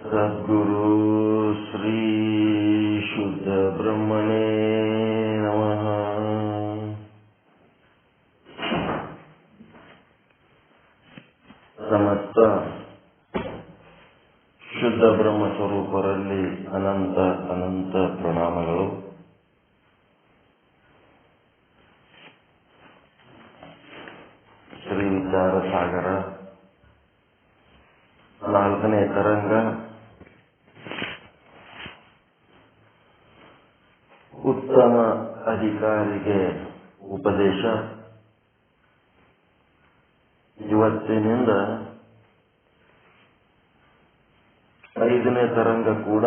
ಸದ್ಗುರು ಶ್ರೀ ಶುದ್ಧ ಬ್ರಹ್ಮಣೇ ನಮಃ ಸಮಸ್ತ ಶುದ್ಧ ಬ್ರಹ್ಮ ಸ್ವರೂಪರಲ್ಲಿ ಅನಂತ ಅನಂತ ಪ್ರಣಾಮಗಳು ವಿಚಾರ ಸಾಗರ, ನಾಲ್ಕನೇ ತರಂಗ, ಉತ್ತಮ ಅಧಿಕಾರಿಗೆ ಉಪದೇಶ. ಇವತ್ತಿನಿಂದ ಐದನೇ ತರಂಗ ಕೂಡ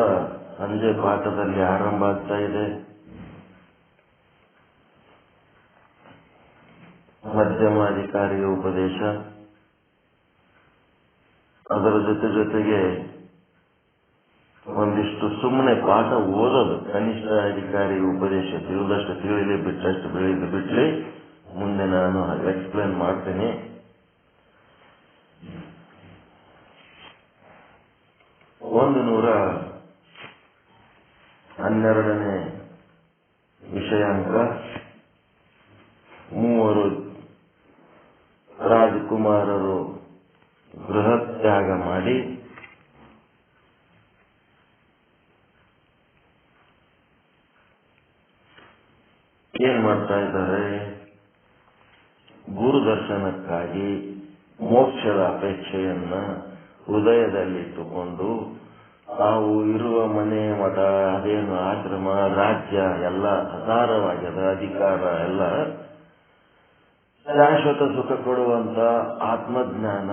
ಸಂಜೆ ಪಾಠದಲ್ಲಿ ಆರಂಭ ಆಗ್ತಾ ಇದೆ. ಮಧ್ಯಮ ಅಧಿಕಾರಿಯ ಉಪದೇಶ. ಅದರ ಜೊತೆ ಜೊತೆಗೆ ಒಂದಿಷ್ಟು ಸುಮ್ಮನೆ ಪಾಠ ಓದೋದು. ಕನಿಷ್ಠ ಅಧಿಕಾರಿ ಉಪದೇಶ ತಿಳಿದಷ್ಟು ತಿಳಿಲಿ ಬಿಟ್ಟಷ್ಟು ಬೆಳೆದು ಬಿಟ್ಲಿ, ಮುಂದೆ ನಾನು ಎಕ್ಸ್ಪ್ಲೇನ್ ಮಾಡ್ತೇನೆ. ಒಂದು ನೂರ ಹನ್ನೆರಡನೇ ವಿಷಯಾಂಕ ಮೂವರು ರಾಜಕುಮಾರರು ಗೃಹತ್ಯಾಗ ಮಾಡಿ ಏನ್ ಮಾಡ್ತಾ ಇದ್ದಾರೆ. ಗುರು ದರ್ಶನಕ್ಕಾಗಿ ಮೋಕ್ಷದ ಅಪೇಕ್ಷೆಯನ್ನ ಹೃದಯದಲ್ಲಿಟ್ಟುಕೊಂಡು ತಾವು ಇರುವ ಮನೆ, ಮಠ, ಅದೇನು ಆಶ್ರಮ, ರಾಜ್ಯ ಎಲ್ಲ ಅಧಾರವಾಗ್ಯದ ಅಧಿಕಾರ ಎಲ್ಲ ಶಾಶ್ವತ ಸುಖ ಕೊಡುವಂತ ಆತ್ಮಜ್ಞಾನ,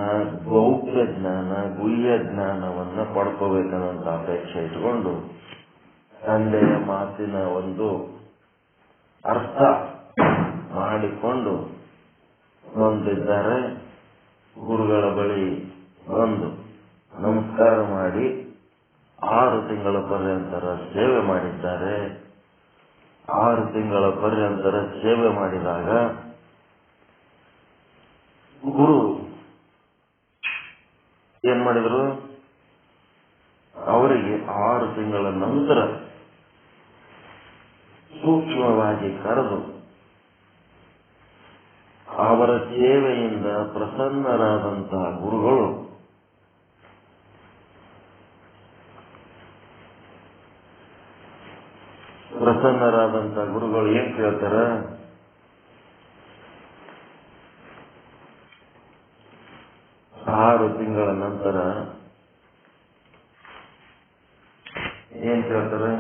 ಗೌಪ್ಯ ಜ್ಞಾನ, ಗುಹ್ಯ ಜ್ಞಾನವನ್ನ ಪಡ್ಕೋಬೇಕನ್ನೋಂತ ಅಪೇಕ್ಷೆ ಇಟ್ಕೊಂಡು ತಂದೆಯ ಮಾತಿನ ಒಂದು ಅರ್ಥ ಮಾಡಿಕೊಂಡು ಬಂದಿದ್ದಾರೆ ಗುರುಗಳ ಬಳಿ ಬಂದು ನಮಸ್ಕಾರ ಮಾಡಿ ಆರು ತಿಂಗಳ ಪರ್ಯಂತರ ಸೇವೆ ಮಾಡಿದ್ದಾರೆ. ಆರು ತಿಂಗಳ ಪರ್ಯಂತರ ಸೇವೆ ಮಾಡಿದಾಗ ಗುರು ಏನ್ ಮಾಡಿದ್ರು? ಅವರಿಗೆ ಆರು ತಿಂಗಳ ನಂತರ ಸೂಕ್ಷ್ಮವಾಗಿ ಕರೆದು ಅವರ ಸೇವೆಯಿಂದ ಪ್ರಸನ್ನರಾದಂತಹ ಗುರುಗಳು ಪ್ರಸನ್ನರಾದಂತಹ ಗುರುಗಳು ಏನ್ ಕೇಳ್ತಾರ? ಆರು ತಿಂಗಳ ನಂತರ ಏನ್ ಕೇಳ್ತಾರೆ?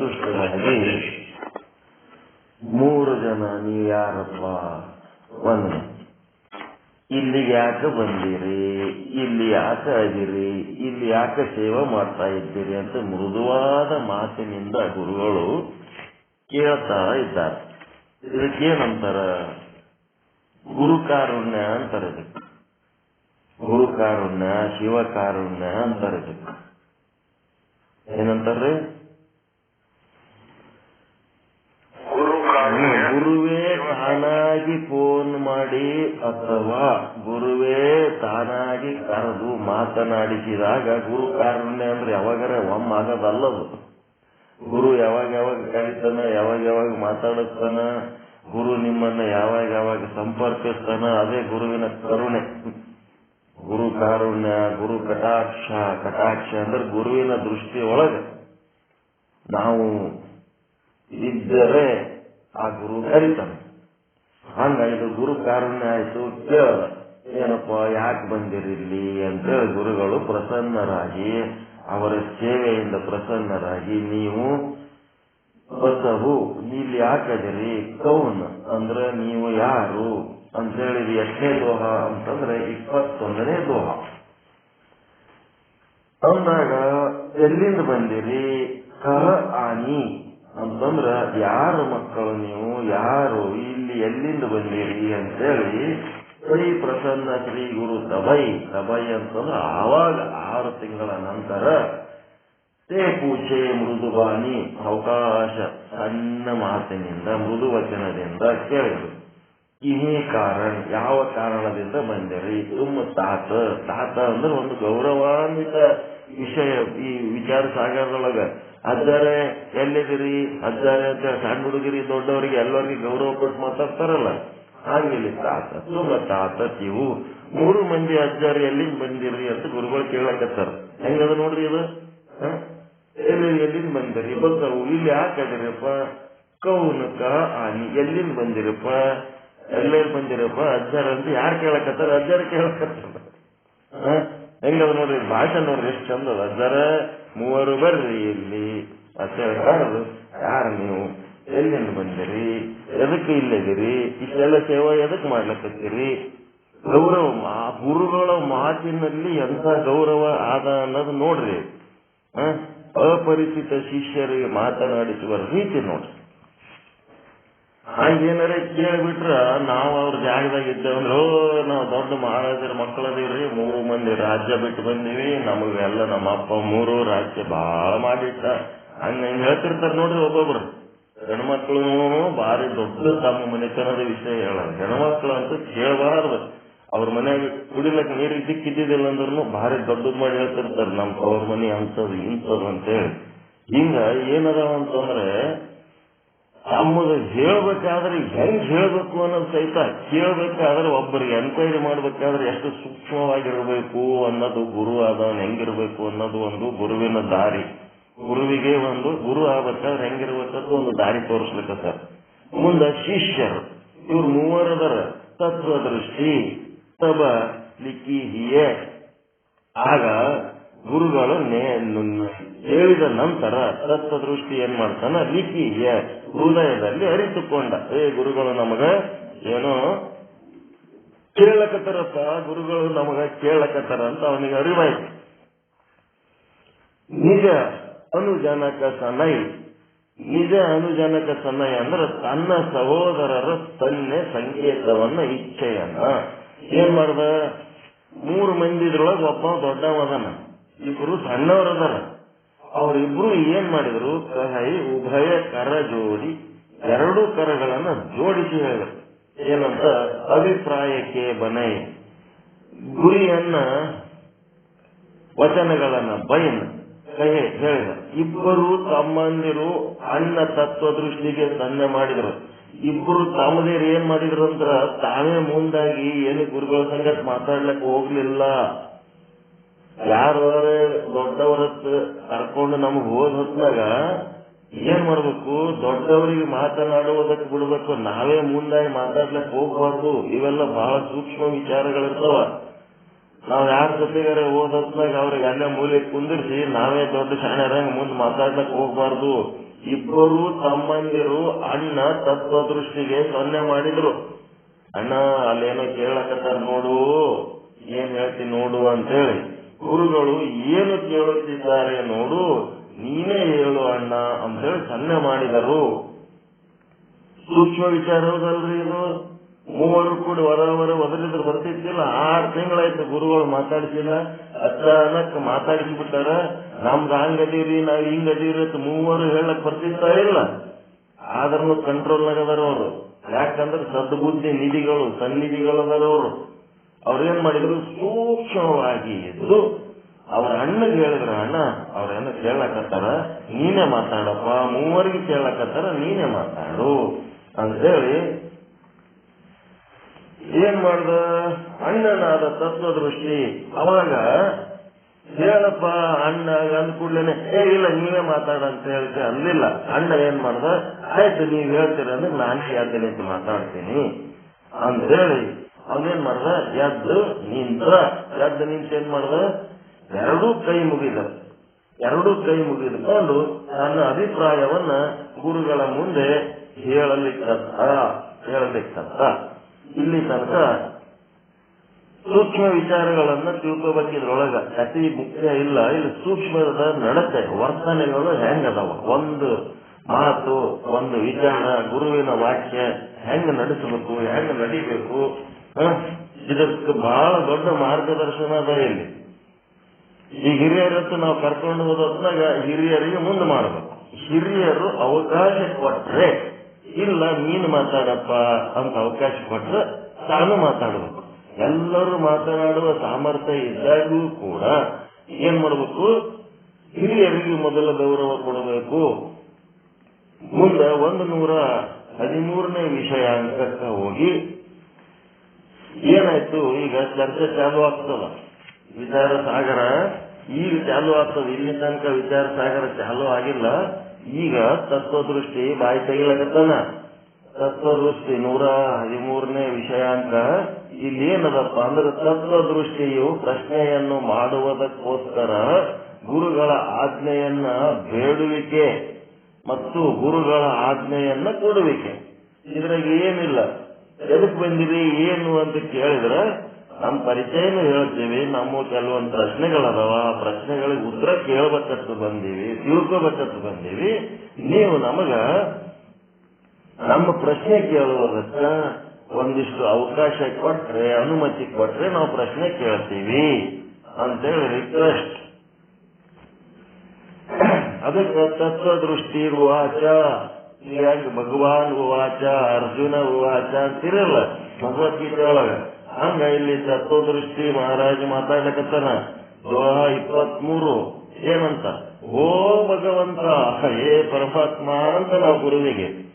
ಸಂತುಷ್ಟರಾಗಿ ಮೂರು ಜನ ನೀ ಯಾರಪ್ಪ? ಒಂದು. ಇಲ್ಲಿ ಯಾಕೆ ಬಂದಿರಿ? ಇಲ್ಲಿ ಯಾಕೆ ಆಗಿರಿ ಇಲ್ಲಿ ಯಾಕೆ ಸೇವೆ ಮಾಡ್ತಾ ಇದ್ದೀರಿ ಅಂತ ಮೃದುವಾದ ಮಾತಿನಿಂದ ಗುರುಗಳು ಕೇಳ್ತಾ ಇದ್ದಾರೆ. ಇದಕ್ಕೇನಂತಾರ ಗುರುಕಾರುಣ್ಯ ಅಂತಾರೆ ಗುರುಕಾರುಣ್ಯ, ಶಿವಕಾರುಣ್ಯ ಅಂತಾರೆ ಇದಕ್ಕೆ. ಗುರುವೇ ತಾನಾಗಿ ಫೋನ್ ಮಾಡಿ ಅಥವಾ ಗುರುವೇ ತಾನಾಗಿ ಕರೆದು ಮಾತನಾಡಿಸಿದಾಗ ಗುರು ಕಾರಣ ಅಂದ್ರೆ ಯಾವಾಗಾರ ಒಮ್ಮ ಆಗದಲ್ಲದು. ಗುರು ಯಾವಾಗ ಯಾವಾಗ ಕರೀತಾನ, ಯಾವಾಗ ಯಾವಾಗ ಮಾತಾಡಿಸ್ತಾನ ಗುರು ನಿಮ್ಮನ್ನ ಯಾವಾಗ ಯಾವಾಗ ಸಂಪರ್ಕಿಸ್ತಾನ, ಅದೇ ಗುರುವಿನ ಕರುಣೆ. ಗುರು ಕಾರುಣ್ಯ, ಗುರು ಕಟಾಕ್ಷ ಕಟಾಕ್ಷ ಅಂದ್ರೆ ಗುರುವಿನ ದೃಷ್ಟಿ ಒಳಗೆ ನಾವು ಇದ್ದರೆ ಆ ಗುರು ಕರೀತಾನೆ ಹಂಗ ಇದು ಗುರು ಕಾರಣ ಆಯ್ತು ಕೇಳ. ಏನಪ್ಪ, ಯಾಕೆ ಬಂದಿರಲಿ ಅಂತ ಗುರುಗಳು ಪ್ರಸನ್ನರಾಗಿ, ಅವರ ಸೇವೆಯಿಂದ ಪ್ರಸನ್ನರಾಗಿ ನೀವು ಬಸವು, ಇಲ್ಲಿ ಯಾಕದಿರಿ ಕೌನ್ ಅಂದ್ರೆ ನೀವು ಯಾರು ಅಂತ ಹೇಳಿದ್ರಿ ಎಷ್ಟನೇ ದೋಹ ಅಂತಂದ್ರೆ ಇಪ್ಪತ್ತೊಂದನೇ ದೋಹ. ಅಂದಾಗ ಎಲ್ಲಿಂದ ಬಂದಿರಿ? ಕಹ ಆನಿ ಅಂತಂದ್ರ, ಯಾರು ಮಕ್ಕಳು ನೀವು, ಯಾರು ಇಲ್ಲಿ ಎಲ್ಲಿಂದ ಬಂದಿರಿ ಅಂತೇಳಿ ಶ್ರೀ ಪ್ರಸನ್ನ ಶ್ರೀ ಗುರು ದಬೈ ದಬೈ ಅಂತಂದ್ರ ಆವಾಗ ಆರು ತಿಂಗಳ ನಂತರ ತೇ ಪೂಜೆ ಮೃದುವಾಣಿ ಅವಕಾಶ ಸಣ್ಣ ಮಾತಿನಿಂದ ಮೃದುವಚನದಿಂದ ಕೇಳಿದ್ರು. ಇಹೇ ಕಾರಣ, ಯಾವ ಕಾರಣದಿಂದ ಬಂದಿರಿ? ತುಂಬ ತಾತ ತಾತ ಅಂದ್ರೆ ಒಂದು ಗೌರವಾನ್ವಿತ ವಿಷಯ ಈ ವಿಚಾರ ಸಾಗರದೊಳಗ. ಅಜ್ಜಾರೆ ಎಲ್ಲಿದ್ದೀರಿ? ಅಜ್ಜಾರೆ ಅಂತ ಸಣ್ಣ ಹುಡುಗಿರಿ ದೊಡ್ಡವರಿಗೆ ಎಲ್ಲರಿಗೆ ಗೌರವ ಕೊಟ್ಟು ಮಾತಾಡ್ತಾರಲ್ಲ? ಹಾಗೆ ತಾತ ಮತ್ತೆ ತಾತ ಇವು ಮೂರು ಮಂದಿ ಅಜ್ಜಾರಿ ಎಲ್ಲಿಂದ ಬಂದಿರಿ ಅಂತ ಗುರುಗಳು ಕೇಳಕತ್ತಾರ. ಹೆಂಗದ ನೋಡ್ರಿ ಇದು? ಎಲ್ಲಿ ಎಲ್ಲಿಂದ ಬಂದಿರಿ? ಬಂದವು ಇಲ್ಲಿ ಯಾಕೆ ಅದಿರಪ್ಪ? ಕೌನಕ ಆನಿ, ಎಲ್ಲಿಂದ ಬಂದಿರಪ್ಪ? ಎಲ್ಲೇ ಬಂದಿರಪ್ಪ? ಅಜ್ಜಾರ ಅಂತ ಯಾರು ಕೇಳಕತ್ತಾರ? ಅಜ್ಜಾರ ಕೇಳಕತ್ತಾರ? ಹೆಂಗದ ನೋಡ್ರಿ? ಭಾಷೆ ನೋಡ್ರಿ, ಎಷ್ಟು ಚಂದ ಅಜ್ಜಾರ ಮೂವರು ಬರ್ರಿ ಇಲ್ಲಿ. ಅಂತ ಯಾರು ನೀವು? ಎಲ್ಲಿಂದ ಬಂದಿರಿ? ಎದಕ್ಕೆ ಇಲ್ಲದಿರಿ ಇಷ್ಟೆಲ್ಲ ಸೇವಾ ಎದಕ್ ಮಾಡ್ಲಕತ್ತೀರಿ ಗೌರವ ಗುರುಗಳ ಮಾತಿನಲ್ಲಿ ಎಂತ ಗೌರವ ಆದ ಅನ್ನೋದು ನೋಡ್ರಿ? ಅಪರಿಚಿತ ಶಿಷ್ಯರಿಗೆ ಮಾತನಾಡಿಸುವ ರೀತಿ ನೋಡ್ರಿ. ಹಂಗೇನಾರ ಕೇಳ್ಬಿಟ್ರ ನಾವು ಅವ್ರ ಜಾಗದಾಗ ಇದ್ದೇವಂದ್ರ ಓ ನಾವು ದೊಡ್ಡ ಮಹಾರಾಜರ ಮಕ್ಕಳದೀವ್ರಿ ಮೂರು ಮಂದಿ ರಾಜ್ಯ ಬಿಟ್ಟು ಬಂದೀವಿ, ನಮಗೆಲ್ಲ ನಮ್ಮ ಅಪ್ಪ ಮೂರು ರಾಜ್ಯ ಬಹಳ ಮಾಡಿಟ್ಟ. ಹಂಗ ಹಿಂಗ್ ಹೇಳ್ತಿರ್ತಾರ ನೋಡ್ರಿ ಒಬ್ಬೊಬ್ರು. ಹೆಣ್ಮಕ್ಳು ಬಾರಿ ದೊಡ್ಡ ತಮ್ಮ ಮನೆತನದ ವಿಷಯ ಹೇಳೋದು. ಹೆಣ್ಮಕ್ಳು ಅಂತ ಕೇಳಬಾರದು. ಅವ್ರ ಮನೆಯಾಗ ಕುಡಿಲಕ್ಕೆ ನೀರಿಗೆ ದಿಕ್ಕಿದ್ದಿಲ್ಲ ಅಂದ್ರೂ ಭಾರಿ ದೊಡ್ಡದ್ ಮಾಡಿ ಹೇಳ್ತಿರ್ತಾರ, ನಮ್ ಅವ್ರ ಮನೆ ಅಂತದ್ ಅಂತ ಅಂತೇಳಿ. ಹಿಂಗ ಏನದಾವ ಅಂತಂದ್ರೆ ತಮ್ಮದು ಹೇಳಬೇಕಾದ್ರೆ ಹೆಂಗ್ ಹೇಳಬೇಕು ಅನ್ನೋದು ಸಹಿತ ಕೇಳಬೇಕಾದ್ರೆ ಒಬ್ಬರಿಗೆ ಎನ್ಕ್ವೈರಿ ಮಾಡಬೇಕಾದ್ರೆ ಎಷ್ಟು ಸೂಕ್ಷ್ಮವಾಗಿರಬೇಕು ಅನ್ನೋದು ಗುರು ಆದವನು ಹೆಂಗಿರಬೇಕು ಅನ್ನೋದು ಒಂದು ಗುರುವಿನ ದಾರಿ. ಗುರುವಿಗೆ ಒಂದು ಗುರು ಆಗ್ಬೇಕಾದ್ರೆ ಹೆಂಗಿರ್ಬೇಕಂತ ಒಂದು ದಾರಿ ತೋರಿಸ್ಲಿಕ್ಕೆ ಸರ್. ಮುಂದ ಶಿಷ್ಯರು, ಇವ್ರು ಮೂವರದರ ತತ್ವದೃಷ್ಟಿ, ತಬ ಲಿಕ್ಕಿ ಹಿಯೇ ಆಗ ಗುರುಗಳು ಹೇಳಿದ ನಂತರ ತತ್ವ ದೃಷ್ಟಿ ಏನ್ ಮಾಡ್ತಾನ? ಲಿಖಿಯ ಹೃದಯದಲ್ಲಿ ಅರಿತುಕೊಂಡ ಏ ಗುರುಗಳು ನಮಗ ಏನೋ ಕೇಳಕತ್ತಾರಪ್ಪ, ಗುರುಗಳು ನಮಗ ಕೇಳಕತ್ತಾರ ಅಂತ ಅವನಿಗೆ ಅರಿವಾಯ್ತು. ನಿಜ ಅನುಜನಕ ಸನೈ. ನಿಜ ಅನುಜನಕ ಸನೈ ಅಂದ್ರೆ ತನ್ನ ಸಹೋದರರ ತನ್ನೆ ಸಂಕೇತವನ್ನ ಇಚ್ಛೆಯನ್ನ. ಏನ್ ಮಾಡ್ದ? ಮೂರು ಮಂದಿದ್ರೊಳಗ ಒಬ್ಬ ದೊಡ್ಡವದನ ಇಬ್ರು ಸಣ್ಣವರದಾರ. ಅವರಿಬ್ರು ಏನ್ ಮಾಡಿದ್ರು? ಕಹೈ, ಉಭಯ ಕರ ಜೋಡಿ, ಎರಡು ಕರಗಳನ್ನ ಜೋಡಿಸಿ ಹೇಳಿದ್ರು. ಏನಂತ? ಅಭಿಪ್ರಾಯಕ್ಕೆ ಬನೈ ಗುರಿಯನ್ನ, ವಚನಗಳನ್ನ ಬೈನ್ ಕಹೆ ಹೇಳಿದ. ಇಬ್ಬರು ತಮ್ಮಂದಿರು ಅಣ್ಣ ತತ್ವ ದೃಷ್ಟಿಗೆ ಸನ್ನೆ ಮಾಡಿದ್ರು. ಇಬ್ಬರು ತಮ್ಮದೇರು ಏನ್ ಮಾಡಿದ್ರು ಅಂದ್ರ ತಾವೇ ಮುಂದಾಗಿ ಏನು ಗುರುಗಳ ಸಂಗತಿ ಮಾತಾಡ್ಲಕ್ ಹೋಗ್ಲಿಲ್ಲ. ಯಾರು ದೊಡ್ಡವರ ಕರ್ಕೊಂಡು ನಮಗ್ ಹೋದ ಹೊತ್ನಾಗ ಏನ್ ಮಾಡ್ಬೇಕು? ದೊಡ್ಡವರಿಗೆ ಮಾತನಾಡುವುದಕ್ಕೆ ಬಿಡ್ಬೇಕು. ನಾವೇ ಮುಂದಾಗಿ ಮಾತಾಡ್ಲಕ್ ಹೋಗ್ಬಾರ್ದು. ಇವೆಲ್ಲ ಬಹಳ ಸೂಕ್ಷ್ಮ ವಿಚಾರಗಳಿರ್ತಾವ. ನಾವ್ ಯಾರ ಜೊತೆಗಾರ ಓದತ್ನಾಗ ಅವ್ರಿಗೆ ಅಲ್ಲೇ ಮೂಲೆ ಕುಂದಿರ್ಸಿ ನಾವೇ ದೊಡ್ಡ ಶಾಣ್ಯರಂಗ್ ಮುಂದೆ ಮಾತಾಡ್ಲಕ್ ಹೋಗ್ಬಾರ್ದು. ಇಬ್ಬರು ತಮ್ಮಂದಿರು ಅಣ್ಣ ತತ್ವ ದೃಷ್ಟಿಗೆ ಸೊನ್ನೆ ಮಾಡಿದ್ರು. ಅಣ್ಣ ಅಲ್ಲೇನೋ ಕೇಳಕತ್ತಾರ ನೋಡು, ಏನ್ ಹೇಳ್ತೀನಿ ನೋಡು ಅಂತೇಳಿ. ಗುರುಗಳು ಏನು ಕೇಳುತ್ತಿದ್ದಾರೆ ನೋಡು, ನೀನೇ ಹೇಳು ಅಣ್ಣ ಅಂತೇಳಿ ಸನ್ನೆ ಮಾಡಿದರು. ಸೂಕ್ಷ್ಮ ವಿಚಾರ ಹೌದಲ್ರಿ ಇದು. ಮೂವರು ಕೂಡ ಹೊರ ಹೊರ ಒದರಿದ್ರು ಬರ್ತಿದ್ದಿಲ್ಲ. ಆರು ತಿಂಗಳಾಯ್ತು ಗುರುಗಳು ಮಾತಾಡಿಸಿಲ್ಲ. ಅಚಾನಕ್ ಮಾತಾಡಿಸಿ ಬಿಟ್ಟಾರ ನಮ್ದು ಹಂಗದೀರಿ, ನಾವ್ ಹಿಂಗದೀರಿ ಅಂತ ಮೂವರು ಹೇಳಕ್ ಬರ್ತಿತ್ತ ಇಲ್ಲ. ಆದ್ರೂ ಕಂಟ್ರೋಲ್ ಅದಾರ ಅವರು. ಯಾಕಂದ್ರೆ ಸದ್ಬುದ್ಧಿ ನಿಧಿಗಳು ಸನ್ನಿಧಿಗಳು ಅದಾರ ಅವರು. ಅವ್ರೇನ್ ಮಾಡಿದ್ರು? ಸೂಕ್ಷ್ಮವಾಗಿ ಇದ್ದು ಅವ್ರ ಅಣ್ಣಗೆ ಹೇಳಿದ್ರ, ಅಣ್ಣ ಅವ್ರೇನು ಕೇಳಕತ್ತಾರ, ನೀನೇ ಮಾತಾಡಪ್ಪ, ಮೂವರಿಗೆ ಕೇಳಕತ್ತಾರ, ನೀನೇ ಮಾತಾಡು. ಅಂತ ಹೇಳಿ ಏನ್ ಮಾಡ್ದ? ಅಣ್ಣನಾದ ತತ್ವದೃಷ್ಟಿ ಅವಾಗ ಹೇಳಪ್ಪ, ಅಣ್ಣ, ಅಂದ ಕೂಡ್ಲೇನೆ, ಏ, ಇಲ್ಲ ನೀವೇ ಮಾತಾಡ ಅಂತ ಹೇಳ್ತೆ ಅಂದಿಲ್ಲ. ಅಣ್ಣ ಏನ್ ಮಾಡ್ದ? ಆಯ್ತು, ನೀವ್ ಹೇಳ್ತೀರ ಅಂದ್ರೆ ನಾನು ಯಾಕೆ ಮಾತಾಡ್ತೀನಿ? ಅಂತ ಹೇಳಿ ಅವನೇನ್ ಮಾಡ್ದ? ಎದ್ದು ನಿಂತ ಎದ್ದು, ನಿಂತ ಏನ್ ಮಾಡ್ದ? ಎರಡೂ ಕೈ ಮುಗಿದ. ಎರಡೂ ಕೈ ಮುಗಿದುಕೊಂಡು ತನ್ನ ಅಭಿಪ್ರಾಯವನ್ನ ಗುರುಗಳ ಮುಂದೆ ಹೇಳಲಿಕ್ಕಂತ ಹೇಳಲಿಕ್ಕಂತ. ಇಲ್ಲಿ ತನಕ ಸೂಕ್ಷ್ಮ ವಿಚಾರಗಳನ್ನ ತಿಳ್ಕೋಬೇಕಿದ್ರೊಳಗ ಅತಿ ಮುಖ್ಯ ಇಲ್ಲ. ಇಲ್ಲಿ ಸೂಕ್ಷ್ಮದ ನಡತೆ, ವರ್ತನೆಗಳು ಹೆಂಗದವ? ಒಂದು ಮಾತು, ಒಂದು ವಿಚಾರ, ಗುರುವಿನ ವಾಕ್ಯ ಹೆಂಗ್ ನಡೆಸಬೇಕು, ಹೆಂಗ್ ನಡಿಬೇಕು? ಇದಕ್ಕೆ ಬಹಳ ದೊಡ್ಡ ಮಾರ್ಗದರ್ಶನ ಅದ ಇಲ್ಲಿ. ಈ ಹಿರಿಯರತ್ತು ನಾವು ಕರ್ಕೊಂಡು ಹೋದಾಗ ಹಿರಿಯರಿಗೆ ಮುಂದೆ ಮಾಡಬೇಕು. ಹಿರಿಯರು ಅವಕಾಶ ಕೊಟ್ರೆ, ಇಲ್ಲ, ನೀನು ಮಾತಾಡಪ್ಪ ಅಂತ ಅವಕಾಶ ಕೊಟ್ರೆ ತಾನು ಮಾತಾಡಬೇಕು. ಎಲ್ಲರೂ ಮಾತನಾಡುವ ಸಾಮರ್ಥ್ಯ ಇದ್ದಾಗೂ ಕೂಡ ಏನ್ ಮಾಡಬೇಕು? ಹಿರಿಯರಿಗೆ ಮೊದಲ ಗೌರವ ಕೊಡಬೇಕು. ಮುಂದೆ ಒಂದು ನೂರ ಹದಿಮೂರನೇ ವಿಷಯ ಅಂಕಕ್ಕೆ ಹೋಗಿ ಏನಾಯ್ತು? ಈಗ ಚರ್ಚೆ ಚಾಲು ಆಗ್ತದ. ವಿಚಾರ ಸಾಗರ ಈಗ ಚಾಲು ಆಗ್ತದ. ಇಲ್ಲಿ ತನಕ ವಿಚಾರ ಸಾಗರ ಚಾಲು ಆಗಿಲ್ಲ. ಈಗ ತತ್ವದೃಷ್ಟಿ ಬಾಯಿ ತೆಗಿಲಕತ್ತಾನ. ತತ್ವದೃಷ್ಟಿ ನೂರ ಹದಿಮೂರನೇ ವಿಷಯಾಂಕ ಇಲ್ಲಿ ಏನದಪ್ಪ ಅಂದ್ರೆ ತತ್ವದೃಷ್ಟಿಯು ಪ್ರಶ್ನೆಯನ್ನು ಮಾಡುವುದಕ್ಕೋಸ್ಕರ ಗುರುಗಳ ಆಜ್ಞೆಯನ್ನ ಬೇಡುವಿಕೆ ಮತ್ತು ಗುರುಗಳ ಆಜ್ಞೆಯನ್ನ ಕೊಡುವಿಕೆ. ಇದ್ರಾಗ ಏನಿಲ್ಲ. ಎದಕ್ ಬಂದಿರಿ ಏನು ಅಂತ ಕೇಳಿದ್ರೆ ನಮ್ಮ ಪರಿಚಯನೂ ಹೇಳ್ತೀವಿ, ನಮ್ಮ ಕೆಲವೊಂದ್ ಪ್ರಶ್ನೆಗಳದಾವ, ಆ ಪ್ರಶ್ನೆಗಳಿಗೆ ಉತ್ತರ ಕೇಳ್ಬೇಕಂತ ಬಂದೀವಿ ತಿಳ್ಕೋಬೇಕತ್ತು ಬಂದೀವಿ. ನೀವು ನಮಗ ನಮ್ಮ ಪ್ರಶ್ನೆ ಕೇಳುವುದಕ್ಕ ಒಂದಿಷ್ಟು ಅವಕಾಶ ಕೊಟ್ರೆ, ಅನುಮತಿ ಕೊಟ್ರೆ ನಾವು ಪ್ರಶ್ನೆ ಕೇಳ್ತೀವಿ ಅಂತೇಳಿ ರಿಕ್ವೆಸ್ಟ್ ಅದಕ್ಕೆ ತತ್ವದೃಷ್ಟಿ ಉವಾಚ ಹೀಗಾಗಿ ಭಗವಾನ್ ಉವಾಚ, ಅರ್ಜುನ ಉವಾಚ ಅಂತಿರಲ್ಲ ಭಗವದ್ಗೀತೆ ಒಳಗ. ಹಂಗ ಇಲ್ಲಿ ತತ್ವದೃಷ್ಟಿ ಮಹಾರಾಜ ಮಾತಾಡ್ಲಕತ್ತಾನ. ದೋಹ ಇಪ್ಪತ್ಮೂರು ಏನಂತ? ಓ ಭಗವಂತ, ಹೇ ಪರಮಾತ್ಮ ಅಂತ ನಾವು ಗುರುವಿಗೆ.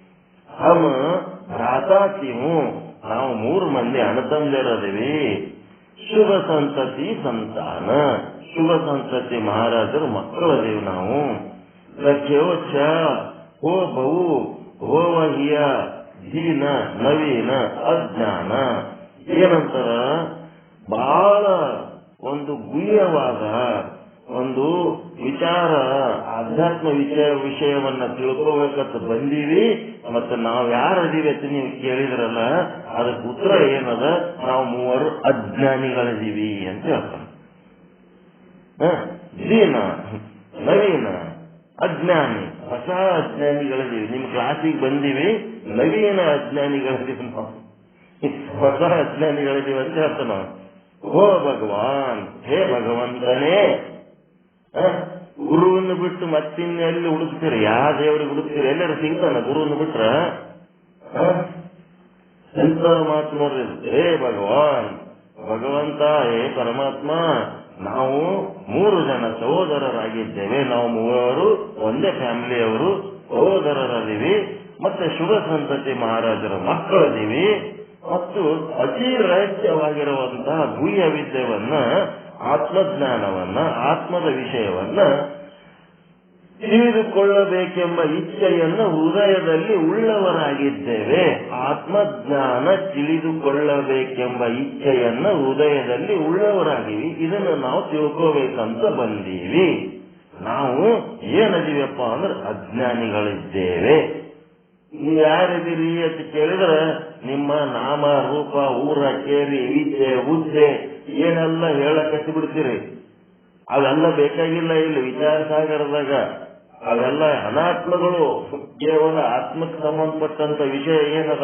ಹಮ ಭ್ರಾತಾತಿವು ನಾವು ಮೂರು ಮಂದಿ ಅಣತಂದಿರದಿವಿ ಶುಭ ಸಂತತಿ ಸಂತಾನ. ಶುಭ ಸಂತತಿ ಮಹಾರಾಜರು ಅದೇವಿ ನಾವು. ಲಕ್ಷ್ಯೋಚ್ಚ ಹೋ ಹೋಮಹಿಯ ದೀನ, ನವೀನ, ಅಜ್ಞಾನ. ಏನಂತರ ಬಹಳ ಒಂದು ಗುಹ್ಯವಾದ ಒಂದು ವಿಚಾರ, ಆಧ್ಯಾತ್ಮ ವಿಷಯ, ವಿಷಯವನ್ನ ತಿಳ್ಕೋಬೇಕಂತ ಬಂದೀವಿ. ಮತ್ತೆ ನಾವು ಯಾರದೀವಿ ಅಂತ ನೀವು ಕೇಳಿದ್ರಲ್ಲ, ಅದಕ್ಕೆ ಉತ್ತರ ಏನದ? ನಾವು ಮೂವರು ಅಜ್ಞಾನಿಗಳಿದೀವಿ ಅಂತ ಹೇಳ್ತಾರೆ? ದೀನ, ನವೀನ, ಅಜ್ಞಾನಿ. ಹೊಸ ಅಜ್ಞಾನಿಗಳಿದೀವಿ ನಿಮ್ ಕ್ಲಾಸಿಗೆ ಬಂದೀವಿ, ನವೀನ ಅಜ್ಞಾನಿಗಳಿದೀವಿ ನಾವು ಹೊಸ ಅಜ್ಞಾನಿಗಳಿದೀವಿ ಅಂತ ನಾವು ಓ ಭಗವಾನ್, ಹೇ ಭಗವಂತನೇ? ಗುರುವನ್ನು ಬಿಟ್ಟು ಮತ್ತಿನ್ನೆಲ್ಲಿ ಹುಡುಕ್ತೀರಿ? ಯಾವ ದೇವರಿಗೆ ಹುಡುಕ್ತೀರಿ? ಎಲ್ಲರೂ ಸಿಗ್ತಾನ ಗುರುವನ್ನು ಬಿಟ್ರ? ಎಂತ ಮಾತು ನೋಡ್ರಿ? ಹೇ ಭಗವಾನ್, ಭಗವಂತ, ಹೇ ಪರಮಾತ್ಮ, ನಾವು ಮೂರು ಜನ ಸಹೋದರರಾಗಿದ್ದೇವೆ. ನಾವು ಮೂವರು, ಒಂದೇ ಫ್ಯಾಮಿಲಿಯವರು, ಸಹೋದರರದೀವಿ, ಮತ್ತೆ ಶುಭ ಸಂತತಿ ಮಹಾರಾಜರ ಮಕ್ಕಳದೀವಿ. ಮತ್ತು ಅತಿ ರಹಸ್ಯವಾಗಿರುವಂತಹ ಗುಹ್ಯ ವಿದ್ಯವನ್ನ ಆತ್ಮಜ್ಞಾನವನ್ನ, ಆತ್ಮದ ವಿಷಯವನ್ನ ತಿಳಿದುಕೊಳ್ಳಬೇಕೆಂಬ ಇಚ್ಛೆಯನ್ನು ಹೃದಯದಲ್ಲಿ ಉಳ್ಳವರಾಗಿದ್ದೇವೆ. ಆತ್ಮಜ್ಞಾನ ತಿಳಿದುಕೊಳ್ಳಬೇಕೆಂಬ ಇಚ್ಛೆಯನ್ನು ಹೃದಯದಲ್ಲಿ ಉಳ್ಳವರಾಗಿವಿ ಇದನ್ನು ನಾವು ತಿಳ್ಕೋಬೇಕಂತ ಬಂದೀವಿ. ನಾವು ಏನದೀವಪ್ಪ ಅಂದ್ರೆ ಅಜ್ಞಾನಿಗಳಿದ್ದೇವೆ. ಯಾರಿದ್ದೀರಿ ಅಂತ ಕೇಳಿದ್ರೆ, ನಿಮ್ಮ ನಾಮ, ರೂಪ, ಊರ ಕೇರಿ ಈಚೆ ಹುದ್ದೆ ಏನೆಲ್ಲ ಹೇಳಕ್ಕೆ ಬಿಡ್ತೀರಿ ಅದೆಲ್ಲ ಬೇಕಾಗಿಲ್ಲ ಇಲ್ಲಿ ವಿಚಾರ ಸಾಗರದಾಗ ಅವೆಲ್ಲ ಅನಾತ್ಮಗಳು ಕೇವಲ ಆತ್ಮಕ್ಕೆ ಸಂಬಂಧಪಟ್ಟಂತ ವಿಷಯ ಏನದ?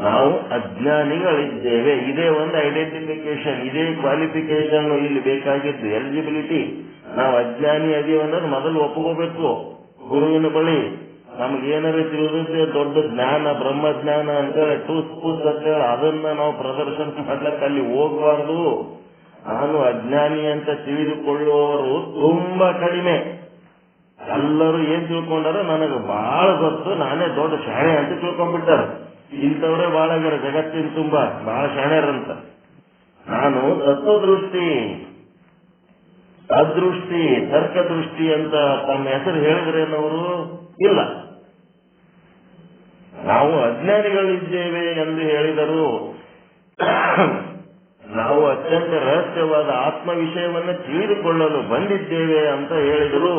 ನಾವು ಅಜ್ಞಾನಿಗಳಿದ್ದೇವೆ. ಇದೇ ಒಂದು ಐಡೆಂಟಿಫಿಕೇಶನ್ ಇದೇ ಕ್ವಾಲಿಫಿಕೇಶನ್ ಇಲ್ಲಿ ಬೇಕಾಗಿದ್ದು. ಎಲಿಜಿಬಿಲಿಟಿ ನಾವು ಅಜ್ಞಾನಿ ಅನ್ನೋದು ಮೊದಲು ಒಪ್ಕೋಬೇಕು. ಗುರುವಿನ ಬಳಿ ನಮಗೇನಾರು ತಿಳಿದಿದ್ದೆ ದೊಡ್ಡ ಜ್ಞಾನ ಬ್ರಹ್ಮ ಜ್ಞಾನ ಅಂತೇಳಿ ಟೂಸ್ ಪೂಸ್ ಅಂತೇಳಿ ಅದನ್ನ ನಾವು ಪ್ರದರ್ಶನ ಮಾಡ್ಲಕ್ಕೆ ಅಲ್ಲಿ ಹೋಗಬಾರ್ದು. ನಾನು ಅಜ್ಞಾನಿ ಅಂತ ತಿಳಿದುಕೊಳ್ಳುವವರು ತುಂಬಾ ಕಡಿಮೆ. ಎಲ್ಲರೂ ಏನ್ ತಿಳ್ಕೊಂಡಾರ ನನಗೆ ಬಹಳ ಗೊತ್ತು, ನಾನೇ ದೊಡ್ಡ ಶಾಣೆ ಅಂತ ತಿಳ್ಕೊಂಡ್ಬಿಟ್ಟಾರ. ಇಂಥವ್ರೆ ಬಹಳ ಆಗ್ಯಾರ ಜಗತ್ತಿನ ತುಂಬಾ ಬಹಳ ಶಾಣ್ಯರಂತ. ನಾನು ತತ್ವದೃಷ್ಟಿ ಅದೃಷ್ಟಿ ತರ್ಕದೃಷ್ಟಿ ಅಂತ ತಮ್ಮ ಹೆಸರು ಹೇಳಿದ್ರೇನವರು? ಇಲ್ಲ. ನಾವು ಅಜ್ಞಾನಿಗಳಿದ್ದೇವೆ ಎಂದು ಹೇಳಿದರು, ನಾವು ಅತ್ಯಂತ ರಹಸ್ಯವಾದ ಆತ್ಮ ವಿಷಯವನ್ನು ತಿಳಿದುಕೊಳ್ಳಲು ಬಂದಿದ್ದೇವೆ ಅಂತ ಹೇಳಿದರು